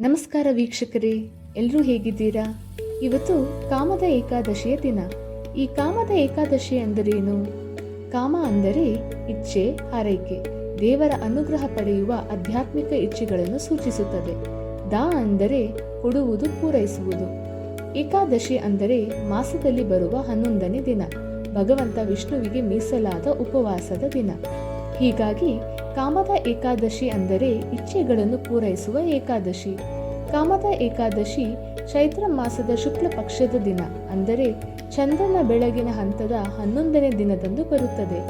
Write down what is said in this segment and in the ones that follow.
ನಮಸ್ಕಾರ ವೀಕ್ಷಕರೇ ಎಲ್ಲರೂ ಹೇಗಿದ್ದೀರಾ? ಇವತ್ತು ಕಾಮದ ಏಕಾದಶಿಯ ದಿನ. ಈ ಕಾಮದ ಏಕಾದಶಿ ಅಂದರೇನು? ಕಾಮ ಅಂದರೆ ಇಚ್ಛೆ, ಹಾರೈಕೆ. ದೇವರ ಅನುಗ್ರಹ ಪಡೆಯುವ ಆಧ್ಯಾತ್ಮಿಕ ಇಚ್ಛೆಗಳನ್ನು ಸೂಚಿಸುತ್ತದೆ. ದಾ ಅಂದರೆ ಕೊಡುವುದು, ಪೂರೈಸುವುದು. ಏಕಾದಶಿ ಅಂದರೆ ಮಾಸದಲ್ಲಿ ಬರುವ ಹನ್ನೊಂದನೇ ದಿನ. ಭಗವಂತ ವಿಷ್ಣುವಿಗೆ ಮೀಸಲಾದ ಉಪವಾಸದ ದಿನ. ಹೀಗಾಗಿ ಕಾಮದ ಏಕಾದಶಿ ಅಂದರೆ ಇಚ್ಛೆಗಳನ್ನು ಪೂರೈಸುವ ಏಕಾದಶಿ. ಕಾಮದ ಏಕಾದಶಿ ಚೈತ್ರ ಮಾಸದ ಶುಕ್ಲ ಪಕ್ಷದ ದಿನ ಅಂದರೆ ಚಂದ್ರನ ಬೆಳಗಿನ ಹಂತದ ಹನ್ನೊಂದನೇ ದಿನದಂದು ಬರುತ್ತದೆ.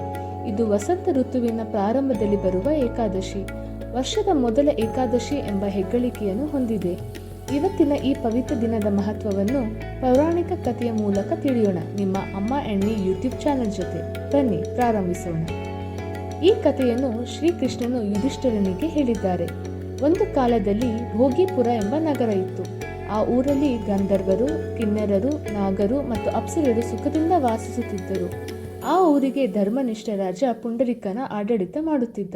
ಇದು ವಸಂತ ಋತುವಿನ ಪ್ರಾರಂಭದಲ್ಲಿ ಬರುವ ಏಕಾದಶಿ. ವರ್ಷದ ಮೊದಲ ಏಕಾದಶಿ ಎಂಬ ಹೆಗ್ಗಳಿಕೆಯನ್ನು ಹೊಂದಿದೆ. ಇವತ್ತಿನ ಈ ಪವಿತ್ರ ದಿನದ ಮಹತ್ವವನ್ನು ಪೌರಾಣಿಕ ಕಥೆಯ ಮೂಲಕ ತಿಳಿಯೋಣ. ನಿಮ್ಮ ಅಮ್ಮ ಎಣ್ಣಿ ಯೂಟ್ಯೂಬ್ ಚಾನೆಲ್ ಜೊತೆ ಬನ್ನಿ, ಪ್ರಾರಂಭಿಸೋಣ. ಈ ಕಥೆಯನ್ನು ಶ್ರೀಕೃಷ್ಣನು ಯುಧಿಷ್ಠರನಿಗೆ ಹೇಳಿದ್ದಾರೆ. ಒಂದು ಕಾಲದಲ್ಲಿ ಭೋಗಿಪುರ ಎಂಬ ನಗರ ಇತ್ತು. ಆ ಊರಲ್ಲಿ ಗಂಧರ್ವರು, ಕಿನ್ನರರು, ನಾಗರು ಮತ್ತು ಅಪ್ಸರರು ಸುಖದಿಂದ ವಾಸಿಸುತ್ತಿದ್ದರು. ಆ ಊರಿಗೆ ಧರ್ಮನಿಷ್ಠ ರಾಜ ಪುಂಡರಿಕನ ಆಡಳಿತ ಮಾಡುತ್ತಿದ್ದ.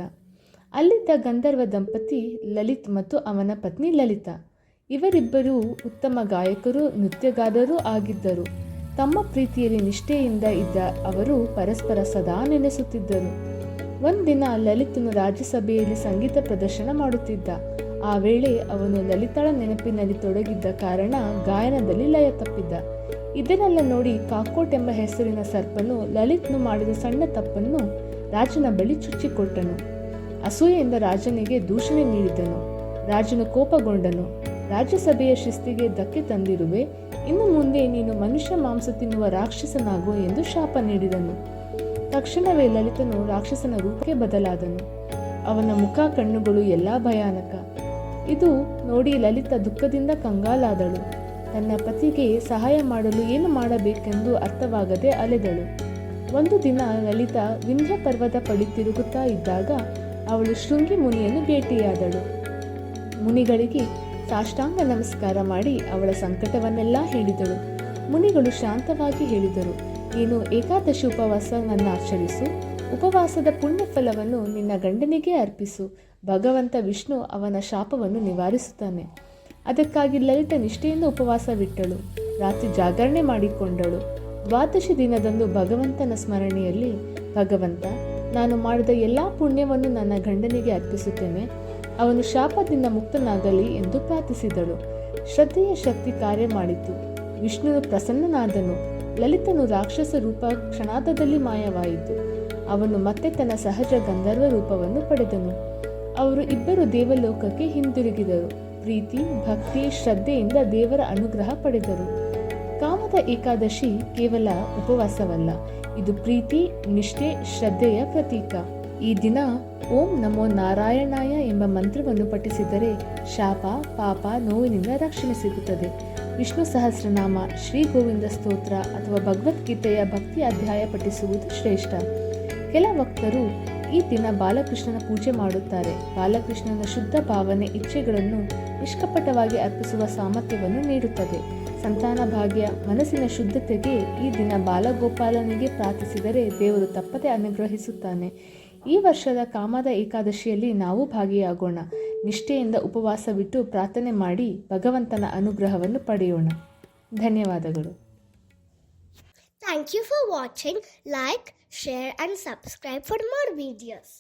ಅಲ್ಲಿದ್ದ ಗಂಧರ್ವ ದಂಪತಿ ಲಲಿತ್ ಮತ್ತು ಅವನ ಪತ್ನಿ ಲಲಿತಾ. ಇವರಿಬ್ಬರೂ ಉತ್ತಮ ಗಾಯಕರು, ನೃತ್ಯಗಾರರೂ ಆಗಿದ್ದರು. ತಮ್ಮ ಪ್ರೀತಿಯಲ್ಲಿ ನಿಷ್ಠೆಯಿಂದ ಇದ್ದ ಅವರು ಪರಸ್ಪರ ಸದಾ ನೆನೆಸುತ್ತಿದ್ದರು. ಒಂದಿನ ಲಲಿತನು ರಾಜ್ಯಸಭೆಯಲ್ಲಿ ಸಂಗೀತ ಪ್ರದರ್ಶನ ಮಾಡುತ್ತಿದ್ದ. ಆ ವೇಳೆ ಅವನು ಲಲಿತಾಳ ನೆನಪಿನಲ್ಲಿ ತೊಡಗಿದ್ದ ಕಾರಣ ಗಾಯನದಲ್ಲಿ ಲಯ ತಪ್ಪಿದ್ದ. ಇದನ್ನೆಲ್ಲ ನೋಡಿ ಕಾಕೋಟ್ ಎಂಬ ಹೆಸರಿನ ಸರ್ಪನು ಲಲಿತ್ನು ಮಾಡಿದ ಸಣ್ಣ ತಪ್ಪನ್ನು ರಾಜನ ಬಳಿ ಚುಚ್ಚಿಕೊಟ್ಟನು. ಅಸೂಯೆಯಿಂದ ರಾಜನಿಗೆ ದೂಷಣೆ ನೀಡಿದನು. ರಾಜನು ಕೋಪಗೊಂಡನು. ರಾಜ್ಯಸಭೆಯ ಶಿಸ್ತಿಗೆ ಧಕ್ಕೆ ತಂದಿರುವೆ. ಇನ್ನು ಮುಂದೆ ನೀನು ಮನುಷ್ಯ ಮಾಂಸ ತಿನ್ನುವ ರಾಕ್ಷಸನಾಗು ಎಂದು ಶಾಪ ನೀಡಿದನು. ತಕ್ಷಣವೇ ಲಲಿತನು ರಾಕ್ಷಸನ ರೂಪಕ್ಕೆ ಬದಲಾದನು. ಅವನ ಮುಖ, ಕಣ್ಣುಗಳು ಎಲ್ಲಾ ಭಯಾನಕ. ಇದು ನೋಡಿ ಲಲಿತ ದುಃಖದಿಂದ ಕಂಗಾಲಾದಳು. ತನ್ನ ಪತಿಗೆ ಸಹಾಯ ಮಾಡಲು ಏನು ಮಾಡಬೇಕೆಂದು ಅರ್ಥವಾಗದೆ ಅಲೆದಳು. ಒಂದು ದಿನ ಲಲಿತ ವಿಂಧ್ಯ ಪರ್ವತ ಪಡಿ ತಿರುಗುತ್ತಾ ಇದ್ದಾಗ ಅವಳು ಶೃಂಗಿ ಮುನಿಯನ್ನು ಭೇಟಿಯಾದಳು. ಮುನಿಗಳಿಗೆ ಸಾಷ್ಟಾಂಗ ನಮಸ್ಕಾರ ಮಾಡಿ ಅವಳ ಸಂಕಟವನ್ನೆಲ್ಲ ಹೇಳಿದಳು. ಮುನಿಗಳು ಶಾಂತವಾಗಿ ಹೇಳಿದರು. ನೀನು ಏಕಾದಶಿ ಉಪವಾಸವನ್ನು ಆಚರಿಸು. ಉಪವಾಸದ ಪುಣ್ಯ ಫಲವನ್ನು ನಿನ್ನ ಗಂಡನಿಗೆ ಅರ್ಪಿಸು. ಭಗವಂತ ವಿಷ್ಣು ಅವನ ಶಾಪವನ್ನು ನಿವಾರಿಸುತ್ತಾನೆ. ಅದಕ್ಕಾಗಿ ಲಲಿತ ನಿಷ್ಠೆಯಿಂದ ಉಪವಾಸ ಬಿಟ್ಟಳು. ರಾತ್ರಿ ಜಾಗರಣೆ ಮಾಡಿಕೊಂಡಳು. ದ್ವಾದಶಿ ದಿನದಂದು ಭಗವಂತನ ಸ್ಮರಣೆಯಲ್ಲಿ, ಭಗವಂತ, ನಾನು ಮಾಡಿದ ಎಲ್ಲ ಪುಣ್ಯವನ್ನು ನನ್ನ ಗಂಡನಿಗೆ ಅರ್ಪಿಸುತ್ತೇನೆ. ಅವನು ಶಾಪದಿಂದ ಮುಕ್ತನಾಗಲಿ ಎಂದು ಪ್ರಾರ್ಥಿಸಿದಳು. ಶ್ರದ್ಧೆಯ ಶಕ್ತಿ ಕಾರ್ಯ ಮಾಡಿತು. ವಿಷ್ಣುನು ಪ್ರಸನ್ನನಾದನು. ಲಲಿತನು ರಾಕ್ಷಸ ರೂಪ ಕ್ಷಣಾರ್ಧದಲ್ಲಿ ಮಾಯವಾಯಿತು. ಅವನು ಮತ್ತೆ ತನ್ನ ಸಹಜ ಗಂಧರ್ವ ರೂಪವನ್ನು ಪಡೆದನು. ಅವರು ಇಬ್ಬರು ದೇವಲೋಕಕ್ಕೆ ಹಿಂದಿರುಗಿದರು. ಪ್ರೀತಿ, ಭಕ್ತಿ, ಶ್ರದ್ಧೆಯಿಂದ ದೇವರ ಅನುಗ್ರಹ ಪಡೆದರು. ಕಾಮದ ಏಕಾದಶಿ ಕೇವಲ ಉಪವಾಸವಲ್ಲ, ಇದು ಪ್ರೀತಿ, ನಿಷ್ಠೆ, ಶ್ರದ್ಧೆಯ ಪ್ರತೀಕ. ಈ ದಿನ ಓಂ ನಮೋ ನಾರಾಯಣಾಯ ಎಂಬ ಮಂತ್ರವನ್ನು ಪಠಿಸಿದರೆ ಶಾಪ, ಪಾಪ ನೋವಿನಿಂದ ರಕ್ಷಣೆ ಸಿಗುತ್ತದೆ. ವಿಷ್ಣು ಸಹಸ್ರನಾಮ, ಶ್ರೀ ಗೋವಿಂದ ಸ್ತೋತ್ರ ಅಥವಾ ಭಗವದ್ಗೀತೆಯ ಭಕ್ತಿ ಅಧ್ಯಾಯ ಪಠಿಸುವುದು ಶ್ರೇಷ್ಠ. ಕೆಲ ಭಕ್ತರು ಈ ದಿನ ಬಾಲಕೃಷ್ಣನ ಪೂಜೆ ಮಾಡುತ್ತಾರೆ. ಬಾಲಕೃಷ್ಣನ ಶುದ್ಧ ಭಾವನೆ ಇಚ್ಛೆಗಳನ್ನು ನಿಷ್ಕಪಟವಾಗಿ ಅರ್ಪಿಸುವ ಸಾಮರ್ಥ್ಯವನ್ನು ನೀಡುತ್ತದೆ. ಸಂತಾನ ಭಾಗ್ಯ ಮನಸ್ಸಿನ ಶುದ್ಧತೆಗೆ ಈ ದಿನ ಬಾಲಗೋಪಾಲನಿಗೆ ಪ್ರಾರ್ಥಿಸಿದರೆ ದೇವರು ತಪ್ಪದೆ ಅನುಗ್ರಹಿಸುತ್ತಾನೆ. ಈ ವರ್ಷದ ಕಾಮದ ಏಕಾದಶಿಯಲ್ಲಿ ನಾವು ಭಾಗಿಯಾಗೋಣ. ನಿಷ್ಠೆಯಿಂದ ಉಪವಾಸ ಬಿಟ್ಟು ಪ್ರಾರ್ಥನೆ ಮಾಡಿ ಭಗವಂತನ ಅನುಗ್ರಹವನ್ನು ಪಡೆಯೋಣ. ಧನ್ಯವಾದಗಳು. Thank you for watching like share and subscribe for more videos